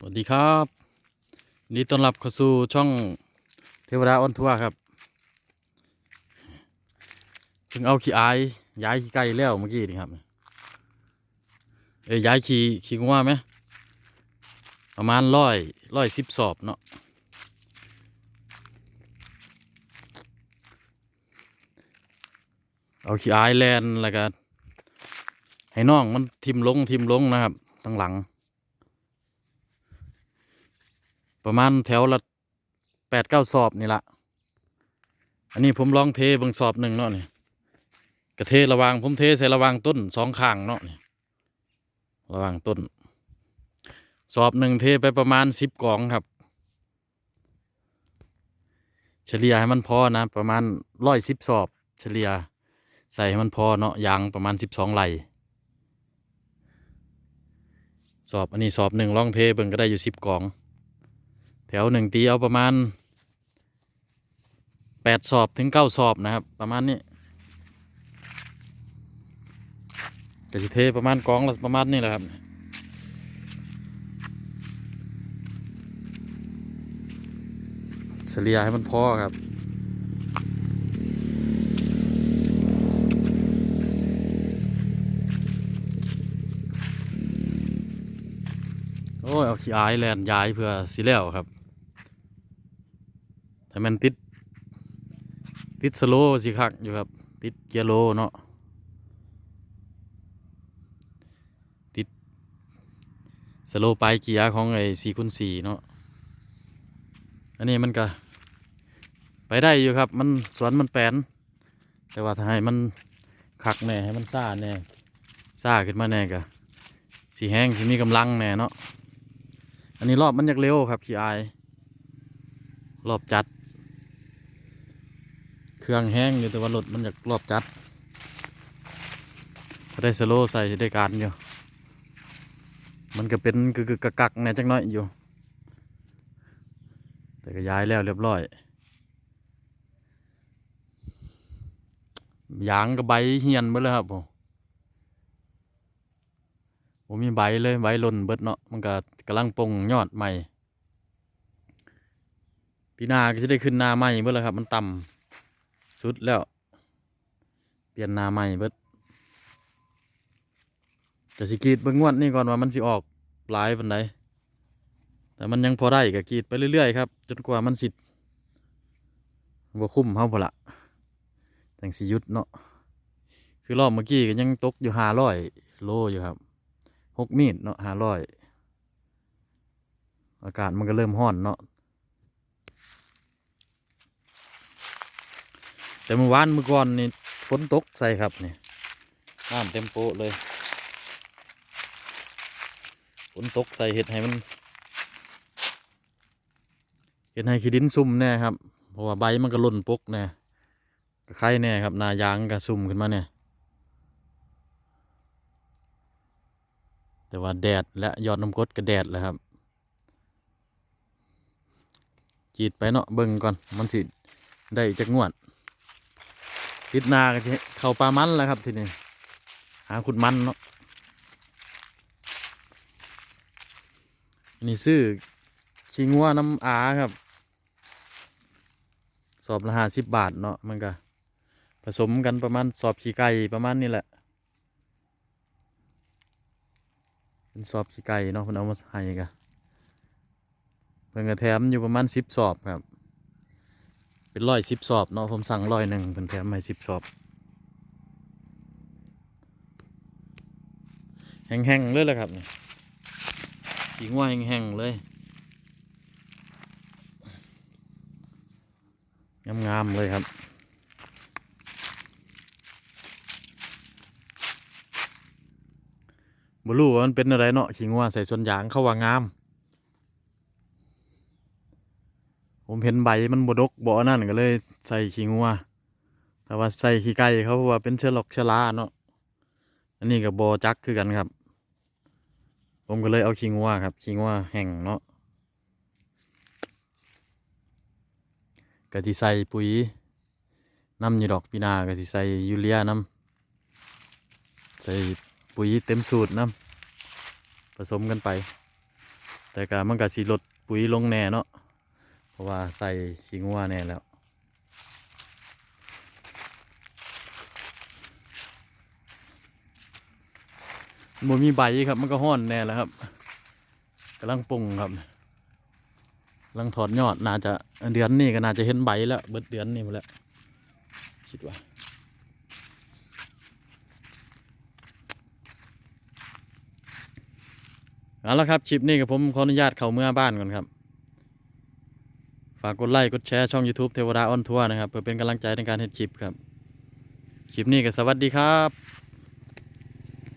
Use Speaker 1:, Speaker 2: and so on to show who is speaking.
Speaker 1: สวัสดีครับนดีต้อนรับเข้าสู่ช่องเทวดาออนทัวร์ครับเพิ่งเอาขี้อายย้ายขี้ไก่แล้วเมื่อกี้นี่ครับเอ้ยย้ายขี้ขี้งัวไหมประมาณร้อยร้อยสิบสอบเนาะเอาขี้อายแลนแล้วก็ให้น้องมันทิมลงทิมลงนะครับตั้งหลัง ประมาณแถวละแปดเก้าสอบนี่ละอันนี้ผมลองเทเบางสอบหนึ่งเนาะนี่กระเทระวางผมเทใส่ระวางต้นสองข้างเนาะนี่ระวางต้น สอบหนึ่งเทไปประมาณสิบกล่องครับ เฉลี่ยให้มันพอนะ ประมาณร้อยสิบสอบ เฉลี่ยใส่ให้มันพอเนาะยางประมาณสิบสองไหลสอบอันนี้สอบหนึ่งลองเทเบิ่งก็ได้อยู่สิบกล่อง แถวหนึ่งตีเอาประมาณแปดสอบถึงเก้าสอบนะครับ ประมาณนี้กะสิเทประมาณกองละประมาณนี้แหละครับเฉลี่ยให้มันพอครับโอ้ยเอาขี้อายแลนย้ายเพื่อสิแล้วครับ ถ้มันติด ติดสโลสิคักอยู่ครับ ติดเกียร์โลเนาะติดสโลปลายเกียร์ของไอ้สี่คูณสี่เนาะอันนี้มันก็ ไปได้อยู่ครับ มันสวนมันแปลนแต่ว่าถ้าให้มันคักแน่ให้มันซ่าแน่ซ่าขึ้นมาแน่ก็สีแห้งสีมีกำลังแน่เนาะอันนี้รอบมันอยากเร็วครับขี้อาย รอบจัด เครื่องแห้งอยู่แต่ว่ารถมันอยากรอบจัดได้สโลใส่ได้การอยู่ มันก็เป็นกึกๆกักๆแน่จักน้อยอยู่ แต่ก็ย้ายแล้วเรียบร้อยยางกับใบเหียนหมดเลยครับผมผมมีใบเลยใบหล่นเบิดเนาะมันก็กำลังปงยอดใหม่ปีหน้าก็จะได้ขึ้นหน้าใหม่เบิดแล้วครับ มันต่ำ สุดแล้ว เปลี่ยนนาใหม่เบิดแต่สิกีดเบิ่งงวดนี่ก่อนว่ามันสิออกหลายปานใดแต่มันยังพอได้ก็กีดไปเรื่อยๆครับจนกว่ามันสิบ่คุ้มเฮาพอละจังสิยุดเนาะคือรอบเมื่อกี้ก็ยังตกอยู่ห้าร้อยโลอยู่ครับหกมีดเนาะห้าร้อยอากาศมันก็เริ่มห้อนเนาะ แต่เมื่อวานเมื่อก่อนนี่ฝนตกใส่ครับนี่น้ำเต็มโปะเลยฝนตกใส่เห็ดให้มันเห็ดให้ขี้ดินซุ่มแน่ครับเพราะว่าใบมันก็ล่นปกแน่ก็ไข่แน่ครับ นายางก็ซุ่มขึ้นมาเนี่ยแต่ว่าแดดและยอดน้ำกดก็แดดแหล้วครับจีดไปเนาะเบิ่งก่อนมันสิได้จักงวด ติดนาก็เข้าปลามันแล้วครับทีนี้หาขุดมันเนาะนี่ซื้อขี้งัวน้ำอาครับ สอบละห้าสิบบาทเนาะมันก็ผสมกันประมาณสอบขี้ไก่ประมาณนี้แหละเป็นสอบขี้ไก่เนาะเพิ่นเอามาให้กะเพิ่นก็แถมอยู่ประมาณสิบสอบครับ เป็นร้อยสิบสอบเนาะผมสั่งร้อยหนึ่งเพิ่นแถมให้สิบสอบแห้งๆเลยแหละครับนี่ขี้ง่วแห้งๆเลยงามๆเลยครับบรู้ว่ามันเป็นอะไรเนาะขิงว่าใส่ส่วนยางเข้าว่างาม ผมเห็นใบมันบดกบ่อนั่นก็เลยใส่ขิงัว แต่ว่าใส่ขี้ไก่เขาเพราะว่าเป็นเชื้อหลอกเชื้อราเนาะ อันนี้กับบอจักคือกันครับ ผมก็เลยเอาขิงัวครับขิงัวแห้งเนาะกะทิใส่ปุ๋ยน้ำยู่ดอกปีนากะทิใส่ยูเรียน้ำใส่ปุ๋ยเต็มสูตรนะผสมกันไป แต่ก็มันก็สิลดปุ๋ยลงแน่เนาะ ราะว่าใส่ขี้งัวแน่แล้ว บ่มีใบครับ มันก็ห้อนแน่แล้วครับกำลังปรุงครับกำลังถอดยอดน่าจะเดือนนี้ก็น่าจะเห็นใบแล้ว เบิดเดือนนี้มาแล้วคิดว่าเอาละครับคลิปนี้กับผมขออนุญาตเข้าเมื่อบ้านก่อนครับ ฝากกดไลค์กดแชร์ช่อง YouTube เทวดาออนทัวร์นะครับเพื่อเป็นกำลังใจในการเฮ็ดคลิปครับ คลิปนี้ก็สวัสดีครับ